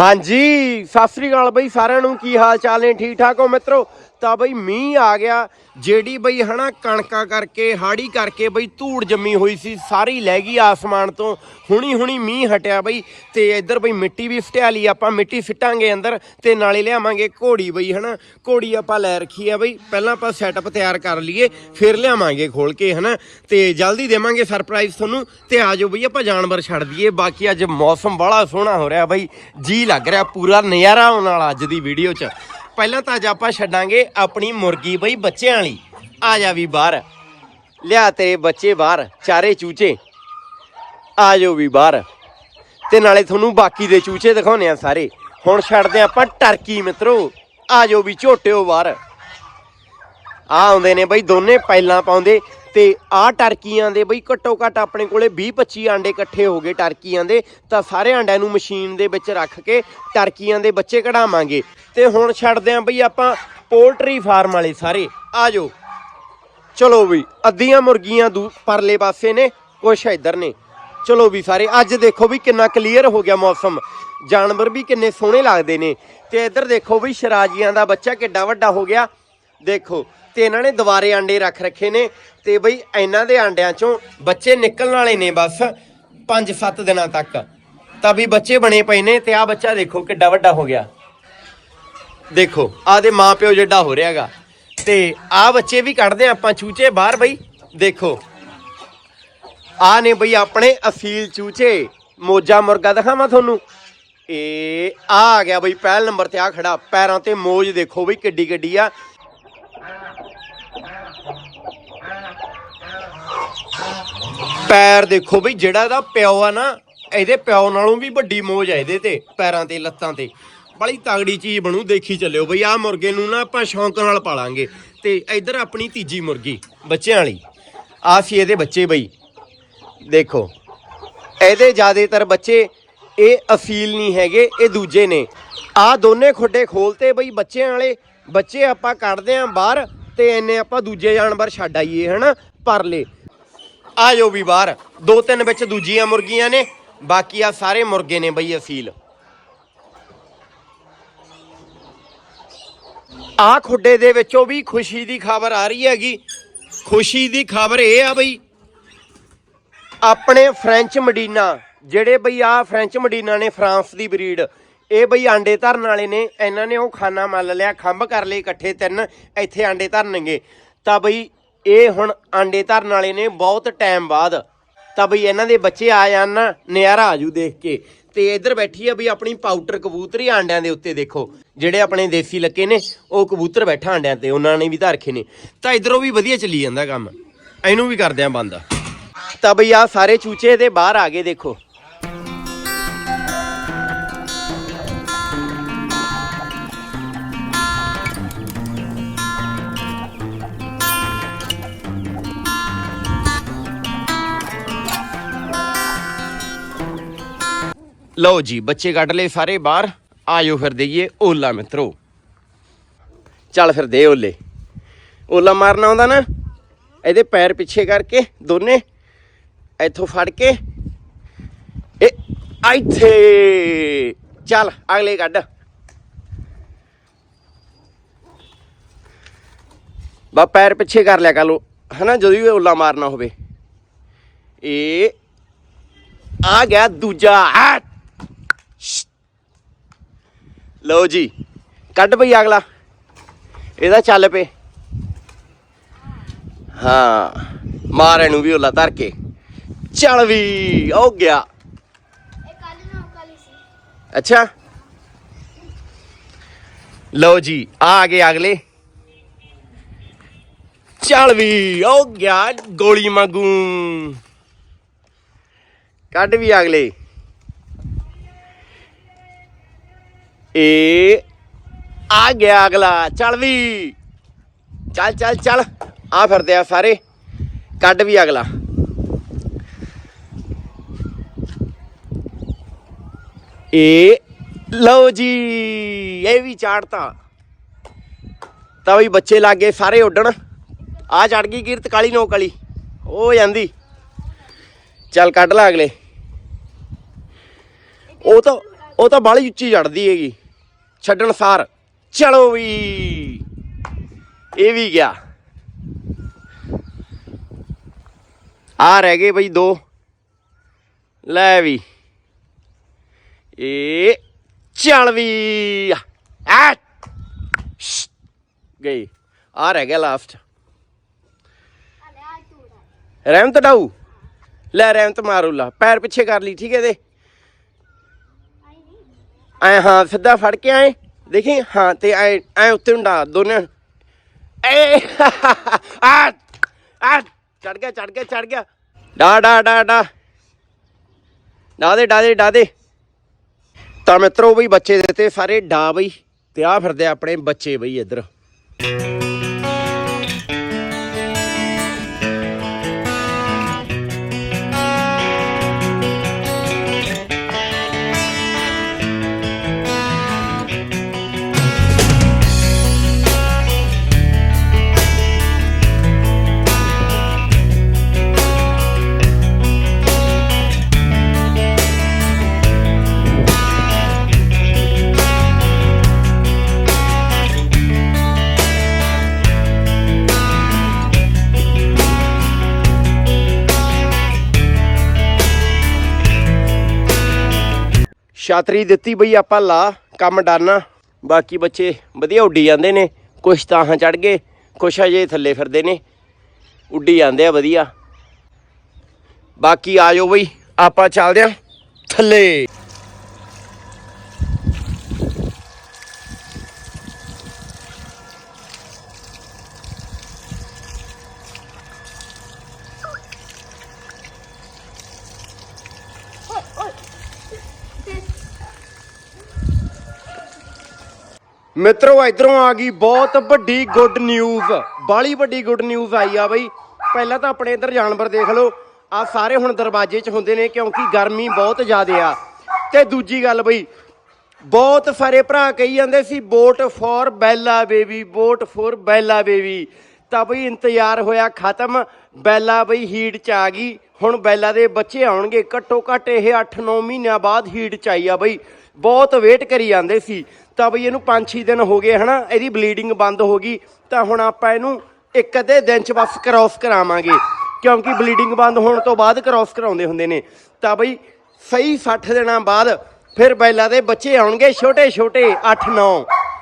ਹਾਂਜੀ, ਸਤਿ ਸ੍ਰੀ ਅਕਾਲ ਬਈ, ਸਾਰਿਆਂ ਨੂੰ ਕੀ ਹਾਲ ਚਾਲ ਨੇ? ਠੀਕ ਠਾਕ ਹੋ ਮਿੱਤਰੋ? ਤਾਂ ਬਈ ਮੀਂਹ ਆ ਗਿਆ, ਜਿਹੜੀ ਬਈ ਹਨਾ ਕਣਕਾਂ ਕਰਕੇ, ਹਾੜੀ ਕਰਕੇ ਬਈ ਧੂੜ ਜੰਮੀ ਹੋਈ ਸੀ, ਸਾਰੀ ਲੈ ਗਈ ਆਸਮਾਨ ਤੋਂ। ਹੁਣੀ ਹੁਣੀ ਮੀਂਹ ਹਟਿਆ ਬਈ, ਤੇ ਇੱਧਰ ਬਈ ਮਿੱਟੀ ਵੀ ਸਟਿਆ ਲਈ, ਆਪਾਂ ਮਿੱਟੀ ਸਿੱਟਾਂਗੇ ਅੰਦਰ, ਤੇ ਨਾਲੇ ਲਿਆਵਾਂਗੇ ਘੋੜੀ ਬਈ ਹਨਾ। ਘੋੜੀ ਆਪਾਂ ਲੈ ਰੱਖੀ ਆ ਬਈ, ਪਹਿਲਾਂ ਆਪਾਂ ਸੈਟਅਪ ਤਿਆਰ ਕਰ ਲਈਏ, ਫਿਰ ਲਿਆਵਾਂਗੇ ਖੋਲ ਕੇ ਹਨਾ। ਤੇ ਜਲਦੀ ਦੇਵਾਂਗੇ ਸਰਪ੍ਰਾਈਜ਼ ਤੁਹਾਨੂੰ, ਤੇ ਆਜੋ ਬਈ, ਆਪਾਂ ਜਾਨਵਰ ਛੱਡ ਦਈਏ, ਬਾਕੀ ਅੱਜ ਮੌਸਮ ਬੜਾ ਸੋਹਣਾ ਹੋ ਰਿਹਾ ਬਈ, ਜੀ ਲੱਗ ਰਿਹਾ ਪੂਰਾ ਨਜ਼ਾਰਾ ਆਉਣ ਵਾਲਾ ਅੱਜ ਦੀ ਵੀਡੀਓ 'ਚ। ਪਹਿਲਾਂ ਤਾਂ ਅੱਜ ਆਪਾਂ ਛੱਡਾਂਗੇ ਆਪਣੀ ਮੁਰਗੀ ਬਈ ਬੱਚਿਆਂ ਵਾਲੀ। ਆ ਜਾ ਵੀ ਬਾਹਰ। ਲਿਆ ਤੇਰੇ ਬੱਚੇ ਬਾਹਰ, ਚਾਰੇ ਚੂਚੇ। ਆ ਜਾਓ ਵੀ ਬਾਹਰ। ਤੇ ਨਾਲੇ ਤੁਹਾਨੂੰ ਬਾਕੀ ਦੇ ਚੂਚੇ ਦਿਖਾਉਣੇ ਆ ਸਾਰੇ। ਹੁਣ ਛੱਡਦੇ ਆਪਾਂ ਟਰਕੀ ਮਿੱਤਰੋ। ਆ ਜਾਓ ਵੀ ਝੋਟਿਓ ਬਾਹਰ। ਆ ਆਉਂਦੇ ਨੇ ਬਈ ਦੋਨੇ ਪੈਲਾਂ ਪਾਉਂਦੇ। ਤੇ ਆਹ ਟਰਕੀਆਂ ਦੇ ਬਈ ਘੱਟੋ ਘੱਟ ਆਪਣੇ ਕੋਲੇ 20 25 ਆਂਡੇ ਇਕੱਠੇ ਹੋ ਗਏ ਟਰਕੀਆਂ ਦੇ, ਤਾਂ ਸਾਰੇ ਆਂਡਿਆਂ ਨੂੰ ਮਸ਼ੀਨ ਦੇ ਵਿੱਚ ਰੱਖ ਕੇ ਟਰਕੀਆਂ ਦੇ ਬੱਚੇ ਕਢਾਵਾਂਗੇ। ਤੇ ਹੁਣ ਛੱਡਦੇ ਆਂ ਬਈ ਆਪਾਂ ਪੋਲਟਰੀ ਫਾਰਮ ਵਾਲੇ ਸਾਰੇ। ਆ ਜਾਓ। ਚਲੋ ਵੀ, ਅੱਧੀਆਂ ਮੁਰਗੀਆਂ ਦੂ ਪਰਲੇ ਪਾਸੇ ਨੇ, ਕੁਛ ਇੱਧਰ ਨੇ। ਚਲੋ ਵੀ ਸਾਰੇ, ਅੱਜ ਦੇਖੋ ਵੀ ਕਿੰਨਾ ਕਲੀਅਰ ਹੋ ਗਿਆ ਮੌਸਮ। ਜਾਨਵਰ ਵੀ ਕਿੰਨੇ ਸੋਹਣੇ ਲੱਗਦੇ ਨੇ। ਤੇ ਇੱਧਰ ਦੇਖੋ ਵੀ ਸ਼ਰਾਜੀਆਂ ਦਾ ਬੱਚਾ ਕਿੱਡਾ ਵੱਡਾ ਹੋ ਗਿਆ। ਦੇਖੋ, ਤੇ ਇਹਨਾਂ ਨੇ ਦੁਬਾਰੇ ਆਂਡੇ ਰੱਖ ਰੱਖੇ ਨੇ ਤੇ ਬਈ ਇਹਨਾਂ ਦੇ ਆਂਡਿਆਂ ਚੋਂ ਬੱਚੇ ਨਿਕਲਣ ਵਾਲੇ ਨੇ ਬਸ 5-7 ਦਿਨਾਂ ਤੱਕ। ਤਾਂ ਵੀ ਬੱਚੇ ਬਣੇ ਪਏ ਨੇ ਤੇ ਆ ਬੱਚਾ ਦੇਖੋ ਕਿੱਡਾ ਵੱਡਾ ਹੋ ਗਿਆ। ਦੇਖੋ ਆਦੇ ਮਾਂ ਪਿਓ ਜਿੱਡਾ ਹੋ ਰਿਹਾਗਾ ਤੇ ਆ ਬੱਚੇ ਵੀ ਕੱਢਦੇ ਆ ਆਪਾਂ ਚੂਚੇ ਬਾਹਰ ਬਈ। ਦੇਖੋ ਆ ਨੇ ਬਈ ਆਪਣੇ ਅਸੀਲ ਚੂਚੇ, ਮੋਜਾ ਮੁਰਗਾ ਦਿਖਾਵਾਂ ਤੁਹਾਨੂੰ। ਇਹ ਆ ਆ ਗਿਆ ਬਈ, ਪਹਿਲ ਨੰਬਰ ਤੇ ਆ ਖੜਾ, ਪੈਰਾਂ ਤੇ ਮੋਜ ਦੇਖੋ ਬਈ ਕਿੱਡੀ ਕਿੱਡੀ ਆ। ਪੈਰ ਦੇਖੋ ਬਈ, ਜਿਹੜਾ ਇਹਦਾ ਪਿਓ ਆ ਨਾ, ਇਹਦੇ ਪਿਓ ਨਾਲੋਂ ਵੀ ਵੱਡੀ ਮੋਜ ਆ ਇਹਦੇ ਤੇ, ਪੈਰਾਂ ਤੇ, ਲੱਤਾਂ ਤੇ। ਬੜੀ ਤਗੜੀ ਚੀਜ਼ ਬਣੂ, ਦੇਖੀ ਚੱਲਿਓ ਬਈ ਆ ਮੁਰਗੇ ਨੂੰ ਨਾ ਆਪਾਂ ਸ਼ੌਂਕ ਨਾਲ ਪਾਲਾਂਗੇ। ਤੇ ਇੱਧਰ ਆਪਣੀ ਤੀਜੀ ਮੁਰਗੀ, ਬੱਚਿਆਂ ਵਾਲੀ। ਆ ਸੀ ਇਹਦੇ ਬੱਚੇ ਬਈ। ਦੇਖੋ, ਇਹਦੇ ਜ਼ਿਆਦਾਤਰ ਬੱਚੇ ਇਹ ਅਸੀਲ ਨਹੀਂ ਹੈਗੇ, ਇਹ ਦੂਜੇ ਨੇ। ਆ ਦੋਨੇ ਖੁੱਡੇ ਖੋਲਤੇ ਬਈ ਬੱਚਿਆਂ ਵਾਲੇ। ਬੱਚੇ ਆਪਾਂ ਕੱਢਦੇ ਆਂ ਬਾਹਰ, ਤੇ ਇਹਨੇ ਆਪਾਂ ਦੂਜੇ ਜਾਨਵਰ ਛੱਡ ਆਈਏ, ਹਨਾ? ਪਰਲੇ। ਆ ਜਾਓ ਵੀ ਬਾਹਰ। ਦੋ ਤਿੰਨ ਵਿੱਚ ਦੂਜੀਆਂ ਮੁਰਗੀਆਂ ਨੇ, ਬਾਕੀ ਆ ਸਾਰੇ ਮੁਰਗੇ ਨੇ ਬਈ ਅਸੀਲ। ਆ ਖੁੱਡੇ ਦੇ ਵਿੱਚੋਂ ਵੀ ਖੁਸ਼ੀ ਦੀ ਖਬਰ ਆ ਰਹੀ ਹੈਗੀ। ਖੁਸ਼ੀ ਦੀ ਖਬਰ ਇਹ ਆ ਬਈ, ਆਪਣੇ ਫ੍ਰੈਂਚ ਮਡੀਨਾ ਜਿਹੜੇ ਬਈ ਆ ਫ੍ਰੈਂਚ ਮਡੀਨਾ ਨੇ ਫਰਾਂਸ ਦੀ ਬਰੀਡ, ਇਹ ਬਈ ਆਂਡੇ ਧਰਨ ਵਾਲੇ ਨੇ, ਇਹਨਾਂ ਨੇ ਉਹ ਖਾਨਾ ਮੰਨ ਲਿਆ, ਖੰਭ ਕਰ ਲਏ ਇਕੱਠੇ ਤਿੰਨ, ਇੱਥੇ ਆਂਡੇ ਧਰਨਗੇ। ਤਾਂ ਬਈ ਇਹ ਹੁਣ ਆਂਡੇ ਧਰਨ ਵਾਲੇ ਨੇ ਬਹੁਤ ਟਾਈਮ ਬਾਅਦ। ਤਾਂ ਬਈ ਇਹਨਾਂ ਦੇ ਬੱਚੇ ਆ ਜਾਣ ਨਾ ਨਜ਼ਾਰਾ ਆਜੂ ਦੇਖ ਕੇ। ਤੇ ਇੱਧਰ ਬੈਠੀ ਆ ਬਈ ਆਪਣੀ ਪਾਊਟਰ ਕਬੂਤਰੀ ਆਂਡਿਆਂ ਦੇ ਉੱਤੇ ਦੇਖੋ। ਜਿਹੜੇ ਆਪਣੇ ਦੇਸੀ ਲੱਕੇ ਨੇ, ਉਹ ਕਬੂਤਰ ਬੈਠਾ ਆਂਡਿਆਂ ਤੇ, ਉਹਨਾਂ ਨੇ ਵੀ ਧਰ ਰੱਖੇ ਨੇ। ਤਾਂ ਇਧਰੋਂ ਵੀ ਵਧੀਆ ਚੱਲੀ ਜਾਂਦਾ ਕੰਮ। ਇਹਨੂੰ ਵੀ ਕਰਦੇ ਆ ਬੰਦ। ਤਾਂ ਬਈ ਆ ਸਾਰੇ ਚੂਚੇ ਦੇ ਬਾਹਰ ਆ ਗਏ, ਦੇਖੋ। ਲਓ ਜੀ, ਬੱਚੇ ਕੱਢ ਲਏ ਸਾਰੇ ਬਾਹਰ। ਆਜੋ ਫਿਰ ਦੇਈਏ ਓਲਾ ਮਿੱਤਰੋ। ਚੱਲ ਫਿਰ ਦੇ ਓਲੇ। ਓਲਾ ਮਾਰਨਾ ਆਉਂਦਾ ਨਾ, ਇਹਦੇ ਪੈਰ ਪਿੱਛੇ ਕਰਕੇ ਦੋਨੇ ਇੱਥੋਂ ਫੜ ਕੇ ਇਹ ਇੱਥੇ। ਚੱਲ, ਅਗਲੇ ਕੱਢ। ਬਾ, ਪੈਰ ਪਿੱਛੇ ਕਰ ਲਿਆ ਕਰੋ ਹਨਾ, ਜਦੋਂ ਵੀ ਓਲਾ ਮਾਰਨਾ ਹੋਵੇ। ਇਹ ਆ ਗਿਆ ਦੂਜਾ। ਆ ਲਓ ਜੀ ਕੱਢ ਬਈ ਅਗਲਾ। ਇਹਦਾ ਚੱਲ ਪਏ। ਹਾਂ ਮਾਰ ਇਹਨੂੰ ਵੀ ਉਹਲਾ ਧਰ ਕੇ। ਚੱਲ ਵੀ ਹੋ ਗਿਆ। ਅੱਛਾ। ਲਓ ਜੀ ਆ ਆ ਗਏ ਅਗਲੇ। ਚੱਲ ਵੀ ਹੋ ਗਿਆ ਗੋਲੀ ਮੰਗੂ ਕੱਢ ਵੀ ਅਗਲੇ। ਇਹ ਆ ਗਿਆ ਅਗਲਾ, ਚੱਲ ਵੀ। ਚੱਲ ਚੱਲ ਚੱਲ। ਆ ਫਿਰਦੇ ਆ ਸਾਰੇ। ਕੱਢ ਵੀ ਅਗਲਾ। ਇਹ ਲਓ ਜੀ, ਇਹ ਵੀ ਚਾੜਤਾ। ਤਾਂ ਵੀ ਬੱਚੇ ਲੱਗੇ ਸਾਰੇ ਉੱਡਣ। ਆ ਚੜ ਗਈ ਕਿਰਤ ਕਾਲੀ ਨੋਕ ਕਾਲੀ। ਉਹ ਜਾਂਦੀ। ਚੱਲ ਕੱਢ ਲਾ ਅਗਲੇ। ਉਹ ਤਾਂ ਉਹ ਤਾਂ ਬਾਲੀ ਉੱਚੀ ਚੜਦੀ ਹੈਗੀ। ਛੱਡਣ ਸਾਰ। ਚਲੋ ਵੀ। ਇਹ ਵੀ ਗਿਆ। ਆ ਰਹਿ ਗਏ ਬਈ ਦੋ। ਲੈ ਵੀ। ਇਹ ਚੱਲ ਵੀ। ਆ ਗਈ। ਆ ਰਹਿ ਗਿਆ ਲਾਸਟ ਰਹਿਮਤ ਡਾਊ। ਲੈ ਰਹਿਮਤ ਮਾਰੂ ਲਾ। ਪੈਰ ਪਿੱਛੇ ਕਰ ਲਈ, ਠੀਕ ਹੈ ਦੇ ਐ ਹਾਂ, ਸਿੱਧਾ ਫੜ ਕੇ ਆਏ। ਦੇਖੀ, ਹਾਂ ਤੇ ਐ ਐ ਉੱਤੇ ਹੁੰਡਾ ਦੋਨੇ। ਏ, ਆ ਆ ਚੜ ਗਿਆ ਚੜ ਗਿਆ ਚੜ ਗਿਆ। ਡਾ ਡਾ ਡਾ ਡਾ। ਡਾ ਦੇ ਡਾ ਦੇ ਡਾ ਦੇ। ਤਾਂ ਮਿੱਤਰੋ ਬਈ, ਬੱਚੇ ਦਿੱਤੇ ਸਾਰੇ ਡਾ ਬਈ। ਤੇ ਆ ਫਿਰਦੇ ਆਪਣੇ ਬੱਚੇ ਬਈ ਇੱਧਰ। ਛਾਤਰੀ ਦਿੱਤੀ ਬਈ ਆਪਾਂ ਲਾ, ਕੰਮ ਡਾਨਾ ਬਾਕੀ ਬੱਚੇ ਵਧੀਆ ਉੱਡੀ ਜਾਂਦੇ ਨੇ, ਕੁਛ ਤਾਂ ਹਾਂ ਚੜ ਗਏ, ਕੁਛ ਅਜੇ ਥੱਲੇ ਫਿਰਦੇ ਨੇ। ਉੱਡੀ ਜਾਂਦੇ ਆ ਵਧੀਆ। ਬਾਕੀ ਆ ਜਾਓ ਬਈ, ਆਪਾਂ ਚੱਲਦੇ ਆ ਥੱਲੇ। ਮਿੱਤਰੋ, ਇਧਰੋਂ ਆ ਗਈ ਬਹੁਤ ਵੱਡੀ ਗੁੱਡ ਨਿਊਜ਼ ਬਾਲੀ ਵੱਡੀ ਗੁੱਡ ਨਿਊਜ਼ ਆਈ ਆ ਬਈ। ਪਹਿਲਾਂ ਤਾਂ ਆਪਣੇ ਇਧਰ ਜਾਨਵਰ ਦੇਖ ਲਓ। ਆ ਸਾਰੇ ਹੁਣ ਦਰਵਾਜ਼ੇ 'ਚ ਹੁੰਦੇ ਨੇ ਕਿਉਂਕਿ ਗਰਮੀ ਬਹੁਤ ਜ਼ਿਆਦਾ ਆ। ਤੇ ਦੂਜੀ ਗੱਲ ਬਈ, ਬਹੁਤ ਸਾਰੇ ਭਰਾ ਕਹੀ ਜਾਂਦੇ ਸੀ vote for Bella baby vote for Bella baby ਤਾਂ ਬਈ ਇੰਤਜ਼ਾਰ ਹੋਇਆ ਖਤਮ। ਬੈਲਾ ਬਈ ਹੀਟ ਚ ਆ ਗਈ। ਹੁਣ ਬੈਲਾ ਦੇ ਬੱਚੇ ਆਉਣਗੇ। ਘੱਟੋ ਘੱਟ ਇਹ 8-9 ਮਹੀਨਿਆਂ ਬਾਅਦ ਹੀਟ ਚ ਆਈ ਆ ਬਈ। ਬਹੁਤ ਵੇਟ ਕਰੀ ਜਾਂਦੇ ਸੀ। ਤਾਂ ਬਈ ਇਹਨੂੰ 5-6 ਦਿਨ ਹੋ ਗਏ, ਹਨਾ? ਇਹਦੀ ਬਲੀਡਿੰਗ ਬੰਦ ਹੋ ਗਈ। ਤਾਂ ਹੁਣ ਆਪਾਂ ਇਹਨੂੰ ਇੱਕ ਅੱਧੇ ਦਿਨ ਚ ਬਸ ਕ੍ਰਾਸ ਕਰਾਵਾਂਗੇ। ਕਿਉਂਕਿ ਬਲੀਡਿੰਗ ਬੰਦ ਹੋਣ ਤੋਂ ਬਾਅਦ ਕ੍ਰਾਸ ਕਰਾਉਂਦੇ ਹੁੰਦੇ ਨੇ। ਤਾਂ ਬਈ ਸਹੀ 60 ਦਿਨਾਂ ਬਾਅਦ ਫਿਰ ਬੈਲਾ ਦੇ ਬੱਚੇ ਆਉਣਗੇ ਛੋਟੇ ਛੋਟੇ 8-9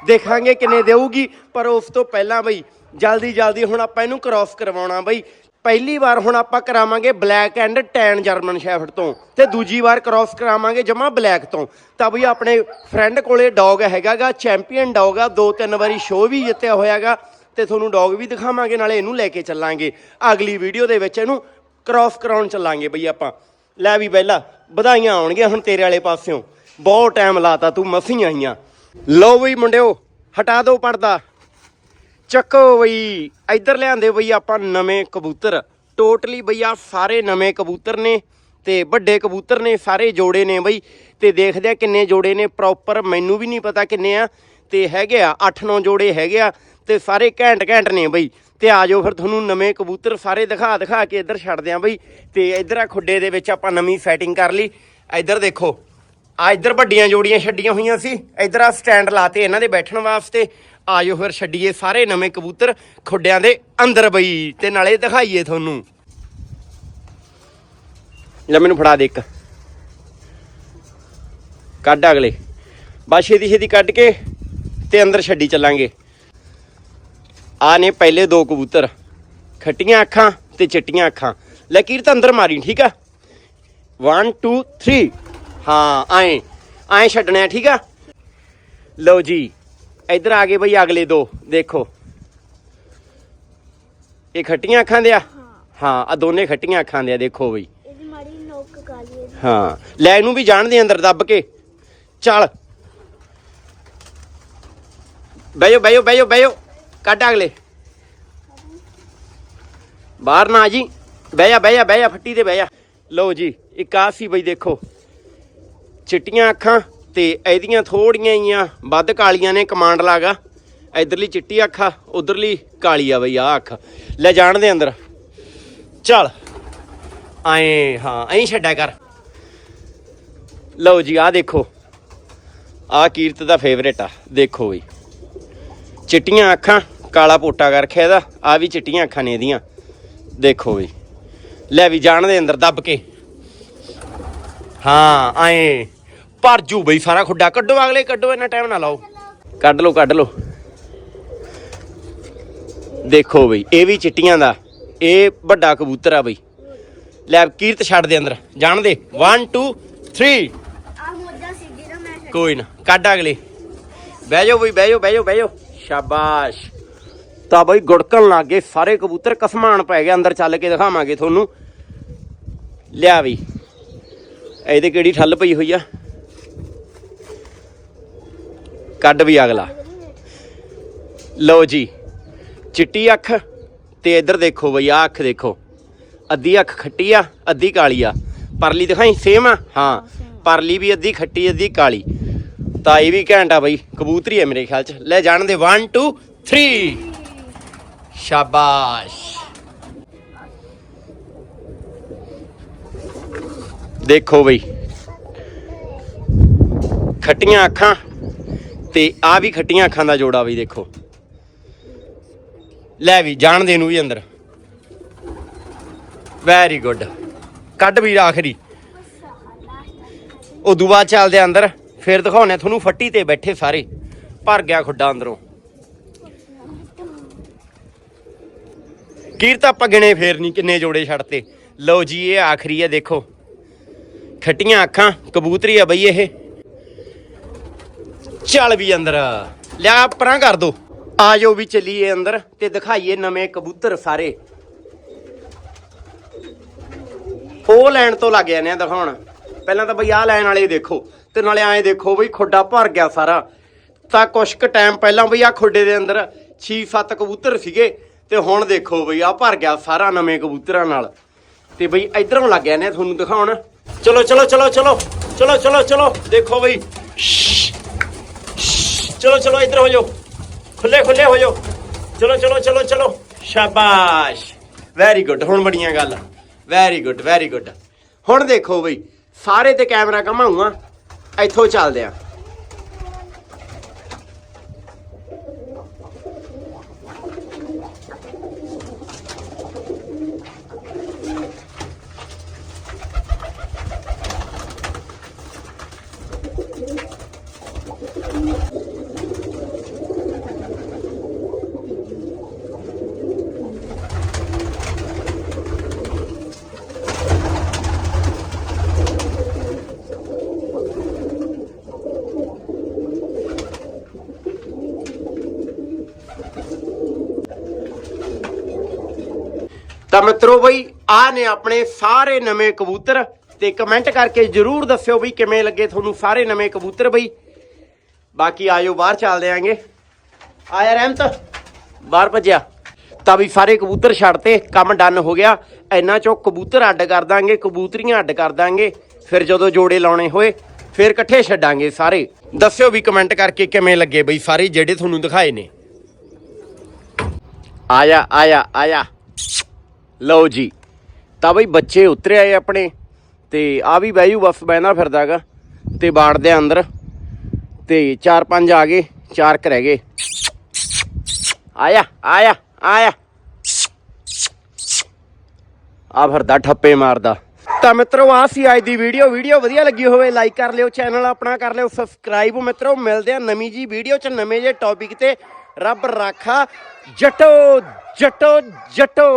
ਦੇਖਾਂਗੇ ਕਿੰਨੇ ਦੇਊਗੀ। ਪਰ ਉਸ ਤੋਂ ਪਹਿਲਾਂ ਬਈ ਜਲਦੀ ਜਲਦੀ ਹੁਣ ਆਪਾਂ ਇਹਨੂੰ ਕ੍ਰਾਸ ਕਰਵਾਉਣਾ ਬਈ। ਪਹਿਲੀ ਵਾਰ ਹੁਣ ਆਪਾਂ ਕਰਾਵਾਂਗੇ black and tan German shepherd ਤੋਂ ਤੇ ਦੂਜੀ ਵਾਰ ਕ੍ਰਾਸ ਕਰਾਵਾਂਗੇ ਜਮਾ ਬਲੈਕ ਤੋਂ। ਤਾਂ ਬਈ ਆਪਣੇ ਫਰੈਂਡ ਕੋਲੇ ਡੌਗ ਹੈਗਾਗਾ ਚੈਂਪੀਅਨ ਡੌਗ ਆ, ਦੋ ਤਿੰਨ ਵਾਰੀ ਸ਼ੋਅ ਵੀ ਜਿੱਤਿਆ ਹੋਇਆਗਾ ਤੇ ਤੁਹਾਨੂੰ ਡੌਗ ਵੀ ਦਿਖਾਵਾਂਗੇ, ਨਾਲੇ ਇਹਨੂੰ ਲੈ ਕੇ ਚੱਲਾਂਗੇ। ਅਗਲੀ ਵੀਡੀਓ ਦੇ ਵਿੱਚ ਇਹਨੂੰ ਕ੍ਰਾਸ ਕਰਾਉਣ ਚੱਲਾਂਗੇ ਬਈ ਆਪਾਂ। ਲੈ ਵੀ ਪਹਿਲਾਂ ਵਧਾਈਆਂ ਆਉਣਗੀਆਂ ਹੁਣ ਤੇਰੇ ਵਾਲੇ ਪਾਸਿਓਂ। ਬਹੁਤ ਟਾਈਮ ਲਾਤਾ ਤੂੰ ਮਸੀਂ ਆਈਆਂ। ਲਓ ਬਈ ਮੁੰਡਿਓ, ਹਟਾ ਦਿਓ ਪਰਦਾ। ਚੱਕੋ ਬਈ, ਇੱਧਰ ਲਿਆਂਦੇ ਬਈ ਆਪਾਂ ਨਵੇਂ ਕਬੂਤਰ। ਟੋਟਲੀ ਬਈ ਆ ਸਾਰੇ ਨਵੇਂ ਕਬੂਤਰ ਨੇ ਤੇ ਵੱਡੇ ਕਬੂਤਰ ਨੇ, ਸਾਰੇ ਜੋੜੇ ਨੇ ਬਈ। ਤੇ ਦੇਖਦੇ ਆ ਕਿੰਨੇ ਜੋੜੇ ਨੇ ਪ੍ਰੋਪਰ ਮੈਨੂੰ ਵੀ ਨਹੀਂ ਪਤਾ ਕਿੰਨੇ ਆ। ਤੇ ਹੈਗੇ ਆ 8-9 ਜੋੜੇ ਹੈਗੇ ਆ ਤੇ ਸਾਰੇ ਘੈਂਟ ਘੈਂਟ ਨੇ ਬਈ। ਤੇ ਆ ਜਾਓ ਫਿਰ ਤੁਹਾਨੂੰ ਨਵੇਂ ਕਬੂਤਰ ਸਾਰੇ ਦਿਖਾ ਦਿਖਾ ਕੇ ਇੱਧਰ ਛੱਡਦੇ ਆ ਬਈ। ਤੇ ਇੱਧਰ ਆ ਖੁੱਡੇ ਦੇ ਵਿੱਚ ਆਪਾਂ ਨਵੀਂ ਸੈਟਿੰਗ ਕਰ ਲਈ। ਇੱਧਰ ਦੇਖੋ, ਆ ਇੱਧਰ ਵੱਡੀਆਂ ਜੋੜੀਆਂ ਛੱਡੀਆਂ ਹੋਈਆਂ ਸੀ। ਇੱਧਰ ਆ ਸਟੈਂਡ ਲਾਤੇ ਇਹਨਾਂ ਦੇ ਬੈਠਣ ਵਾਸਤੇ। ਆਜੋ ਫਿਰ ਛੱਡੀਏ ਸਾਰੇ ਨਵੇਂ ਕਬੂਤਰ ਖੁੱਡਿਆਂ ਦੇ ਅੰਦਰ ਬਈ ਤੇ ਨਾਲੇ ਦਿਖਾਈਏ ਤੁਹਾਨੂੰ। ਲੈ ਮੈਨੂੰ ਫੜਾ ਦੇ ਇੱਕ। ਕੱਢ ਅਗਲੇ। ਬਸ ਛੇਤੀ ਛੇਤੀ ਕੱਢ ਕੇ ਤੇ ਅੰਦਰ ਛੱਡੀ ਚੱਲਾਂਗੇ। ਆ ਨੇ ਪਹਿਲੇ ਦੋ ਕਬੂਤਰ। ਖੱਟੀਆਂ ਅੱਖਾਂ ਤੇ ਚਿੱਟੀਆਂ ਅੱਖਾਂ। ਲੈ ਤਾਂ ਅੰਦਰ ਮਾਰੀ, ਠੀਕ ਆ? 1 2 3 ਹਾਂ ਆਏ ਆਏ ਛੱਡਣਾ, ਠੀਕ ਆ? ਲਓ ਜੀ। ਇੱਧਰ ਆ ਗਏ ਬਈ ਅਗਲੇ ਦੋ ਦੇਖੋ। ਇਹ ਖੱਟੀਆਂ ਅੱਖਾਂ ਦੇ ਆ? ਹਾਂ। ਆ ਦੋਨੇ ਖੱਟੀਆਂ ਅੱਖਾਂ ਦੇ ਆ ਦੇਖੋ ਬਈ। ਇਹਦੀ ਮਾੜੀ ਨੋਕ ਕਾਲੀ ਹੈ ਹਾਂ ਲੈ ਇਹਨੂੰ ਵੀ ਜਾਣ ਦੇ ਅੰਦਰ ਦੱਬ ਕੇ। ਚੱਲ। ਬੈਜੋ ਬੈਜੋ ਬੈਜੋ ਬੈਜੋ ਕੱਢ ਅਗਲੇ। ਬਾਹਰ ਨਾ ਜੀ। ਬਹਿ ਜਾ ਬਹਿ ਜਾ ਬਹਿ ਜਾ ਫੱਟੀ ਤੇ ਬਹਿ ਜਾ। ਲਓ ਜੀ ਇੱਕ ਆ ਸੀ ਬਈ ਦੇਖੋ। ਚਿੱਟੀਆਂ ਅੱਖਾਂ। ਤੇ ਇਹਦੀਆਂ ਥੋੜੀਆਂ ਜੀਆਂ ਵੱਧ ਕਾਲੀਆਂ ਨੇ ਕਮਾਂਡ ਲਾਗਾ ਇਧਰਲੀ ਚਿੱਟੀ ਅੱਖ ਆ, ਉਧਰਲੀ ਕਾਲੀ ਆ ਬਈ ਆ ਅੱਖ। ਲੈ ਜਾਣ ਦੇ ਅੰਦਰ। ਚੱਲ। ਆਏ ਹਾਂ, ਐਂ ਛੱਡਿਆ ਕਰ। ਲਓ ਜੀ ਆ ਦੇਖੋ। ਆ ਕੀਰਤ ਦਾ ਫੇਵਰੇਟ ਆ, ਦੇਖੋ ਬਈ। ਚਿੱਟੀਆਂ ਅੱਖਾਂ, ਕਾਲਾ ਪੋਟਾ ਕਰ ਰੱਖਿਆ ਇਹਦਾ ਆ ਵੀ ਚਿੱਟੀਆਂ ਅੱਖਾਂ ਨੇ ਇਹਦੀਆਂ। ਦੇਖੋ ਬਈ। ਲੈ ਵੀ ਜਾਣ ਦੇ ਅੰਦਰ, ਦੱਬ ਕੇ। ਹਾਂ ਆਏ ਭਰ ਜੂ ਬਈ, ਸਾਰਾ ਖੁੱਡਾ। ਕੱਢੋ ਅਗਲੇ, ਕੱਢੋ, ਇੰਨਾ ਟਾਈਮ ਨਾ ਲਾਓ। ਕੱਢ ਲਓ ਕੱਢ ਲਓ। ਦੇਖੋ ਬਈ, ਇਹ ਵੀ ਚਿੱਟੀਆਂ ਦਾ। ਇਹ ਵੱਡਾ ਕਬੂਤਰ ਆ ਬਈ। ਲੈ, ਕੀਰਤ ਛੱਡ ਦੇ ਅੰਦਰ। ਜਾਣ ਦੇ। 1 2 3 ਕੋਈ ਨਾ, ਕੱਢ ਅਗਲੇ। ਬਹਿ ਜਾਓ ਬਈ, ਬਹਿ ਜਾਓ ਬਹਿ ਜਾਓ ਬਹਿ ਜਾਓ। ਸ਼ਾਬਾਸ਼। ਤਾਂ ਬਈ, ਗੁੜਕਣ ਲੱਗ ਗਏ। ਸਾਰੇ ਕਬੂਤਰ ਕਸਮਾਨ ਪੈ ਗਏ। ਅੰਦਰ ਚੱਲ ਕੇ ਦਿਖਾਵਾਂਗੇ ਤੁਹਾਨੂੰ। ਲਿਆ ਵੀ ਇਹਦੇ ਕਿਹੜੀ ਠੱਲ ਪਈ ਹੋਈ ਆ? ਕੱਢ ਵੀ ਅਗਲਾ। ਲਓ ਜੀ, ਚਿੱਟੀ ਅੱਖ ਤੇ ਇੱਧਰ ਦੇਖੋ ਬਈ ਆ ਅੱਖ ਦੇਖੋ। ਅੱਧੀ ਅੱਖ ਖੱਟੀ ਆ, ਅੱਧੀ ਕਾਲੀ ਆ। ਪਰਲੀ ਦਿਖਾਈ ਸੇਮ ਆ? ਹਾਂ, ਪਰਲੀ ਵੀ ਅੱਧੀ, ਖੱਟੀ ਅੱਧੀ, ਕਾਲੀ। ਤਾਂ ਇਹ ਵੀ ਘੈਂਟ ਆ ਬਈ, ਕਬੂਤਰੀ ਹੈ ਮੇਰੇ ਖਿਆਲ ਚ। ਲੈ ਜਾਣ ਦੇ 1 2 3 ਸ਼ਾਬਾਸ਼। ਦੇਖੋ ਬਈ, ਖੱਟੀਆਂ ਅੱਖਾਂ ਤੇ ਆ ਵੀ ਖੱਟੀਆਂ ਅੱਖਾਂ ਦਾ ਜੋੜਾ ਬਈ ਦੇਖੋ। ਲੈ ਵੀ, ਜਾਣ ਦੇ ਨੂੰ ਵੀ ਅੰਦਰ। ਵੈਰੀ ਗੁੱਡ ਕੱਢ ਵੀ ਆਖਰੀ। ਉਦੋਂ ਬਾਅਦ ਚੱਲਦੇ ਆ ਅੰਦਰ। ਫਿਰ ਦਿਖਾਉਣੇ ਤੁਹਾਨੂੰ ਫੱਟੀ ਤੇ ਬੈਠੇ ਸਾਰੇ। ਭਰ ਗਿਆ ਖੁੱਡਾ ਅੰਦਰੋਂ। ਕੀਰਤ ਆਪਾਂ ਗਿਣੇ ਫੇਰ ਨਹੀਂ ਕਿੰਨੇ ਜੋੜੇ ਛੱਡਤੇ ਲਓ ਜੀ, ਇਹ ਆਖਰੀ ਹੈ ਦੇਖੋ। ਖੱਟੀਆਂ ਅੱਖਾਂ, ਕਬੂਤਰੀ ਆ ਬਈ ਇਹ। ਚੱਲ ਵੀ ਅੰਦਰ। ਲਿਆ ਪਰਾਂ ਕਰ ਦੋ। ਆ ਜਾਓ ਵੀ ਚੱਲੀਏ ਅੰਦਰ ਤੇ ਦਿਖਾਈਏ ਨਵੇਂ ਕਬੂਤਰ ਸਾਰੇ। ਉਹ ਲੈਣ ਤੋਂ ਲੱਗ ਜਾਂਦੇ ਆ ਦਿਖਾਉਣ। ਪਹਿਲਾਂ ਤਾਂ ਬਈ ਆਹ ਲੈਣ ਵਾਲੇ ਦੇਖੋ ਤੇ ਨਾਲੇ ਐਂ ਦੇਖੋ ਬਈ ਖੁੱਡਾ ਭਰ ਗਿਆ ਸਾਰਾ। ਤਾਂ ਕੁਛ ਕੁ ਟਾਈਮ ਪਹਿਲਾਂ ਬਈ ਆ ਖੁੱਡੇ ਦੇ ਅੰਦਰ 6-7 ਕਬੂਤਰ ਸੀਗੇ ਤੇ ਹੁਣ ਦੇਖੋ ਬਈ ਆ ਭਰ ਗਿਆ ਸਾਰਾ ਨਵੇਂ ਕਬੂਤਰਾਂ ਨਾਲ। ਤੇ ਬਈ ਇਧਰੋਂ ਲੱਗ ਜਾਂਦੇ ਆ ਤੁਹਾਨੂੰ ਦਿਖਾਉਣ। ਚਲੋ ਚਲੋ ਚਲੋ ਚਲੋ ਚਲੋ ਚਲੋ ਚਲੋ, ਦੇਖੋ ਬਈ। ਚਲੋ ਚਲੋ ਇੱਧਰ ਹੋ ਜਾਓ ਖੁੱਲੇ ਖੁੱਲੇ ਹੋ ਜਾਓ ਚਲੋ ਚਲੋ ਚਲੋ ਚਲੋ ਸ਼ਾਬਾਸ਼ ਵੈਰੀ ਗੁੱਡ ਹੁਣ ਬੜੀਆਂ ਗੱਲ ਵੈਰੀ ਗੁੱਡ ਵੈਰੀ ਗੁੱਡ ਹੁਣ ਦੇਖੋ ਬਈ ਸਾਰੇ ਤੇ ਕੈਮਰਾ ਘਮਾਉਂਗਾ ਇੱਥੋਂ ਚੱਲਦੇ ਆ ਤਾਂ ਮਿੱਤਰੋ ਬਈ ਆ ਨੇ ਆਪਣੇ ਸਾਰੇ ਨਵੇਂ ਕਬੂਤਰ ਤੇ ਕਮੈਂਟ ਕਰਕੇ ਜਰੂਰ ਦੱਸਿਓ ਬਈ ਕਿਵੇਂ ਲੱਗੇ ਤੁਹਾਨੂੰ ਸਾਰੇ ਨਵੇਂ ਕਬੂਤਰ ਬਈ। ਬਾਕੀ ਆਜੋ ਬਾਹਰ ਚੱਲਦੇ ਆਂਗੇ। ਆਇਆ ਰਹਿਮਤ, ਬਾਹਰ ਭੱਜਿਆ। ਤਾਂ ਵੀ ਸਾਰੇ ਕਬੂਤਰ ਛੱਡਤੇ ਕੰਮ ਡਨ ਹੋ ਗਿਆ। ਇੰਨਾ ਚੋਂ ਕਬੂਤਰ ਅੱਡ ਕਰ ਦਾਂਗੇ, ਕਬੂਤਰੀਆਂ ਅੱਡ ਕਰ ਦਾਂਗੇ। ਫਿਰ ਜਦੋਂ ਜੋੜੇ ਲਾਉਣੇ ਹੋਏ, ਫਿਰ ਇਕੱਠੇ ਛੱਡਾਂਗੇ ਸਾਰੇ। ਦੱਸਿਓ ਵੀ ਕਮੈਂਟ ਕਰਕੇ ਕਿਵੇਂ ਲੱਗੇ ਬਈ ਸਾਰੇ, ਜਿਹੜੇ ਤੁਹਾਨੂੰ ਦਿਖਾਏ ਨੇ। ਆਇਆ ਆਇਆ ਆਇਆ। ਲਓ ਜੀ, ਤਾਂ ਬਈ ਬੱਚੇ ਉਤਰੇ ਆਏ ਆਪਣੇ, ਤੇ ਆ ਵੀ ਬੈਜੂ ਬਸ ਬੈਂਦਾ ਫਿਰਦਾਗਾ ਤੇ ਬਾੜਦੇ ਆ ਅੰਦਰ, ਤੇ ਚਾਰ ਪੰਜ ਆ ਗਏ, ਚਾਰ ਕ ਰਹਿ ਗਏ। ਆਇਆ ਆਇਆ ਆਇਆ। ਆ ਫਿਰਦਾ ਠੱਪੇ ਮਾਰਦਾ। ਤਾਂ ਮਿੱਤਰੋ ਆ ਸੀ ਅੱਜ ਦੀ ਵੀਡੀਓ ਵੀਡੀਓ ਵਧੀਆ ਲੱਗੀ ਹੋਵੇ ਲਾਈਕ ਕਰ ਲਿਓ ਚੈਨਲ ਆਪਣਾ ਕਰ ਲਿਓ ਸਬਸਕ੍ਰਾਈਬ ਮਿੱਤਰੋ, ਮਿਲਦੇ ਆ ਨਵੀਂ ਜੀ ਵੀਡੀਓ ਚ, ਨਵੇਂ ਜੇ ਟੌਪਿਕ ਤੇ, ਰੱਬ ਰਾਖਾ, ਜਟੋ ਜਟੋ ਜਟੋ।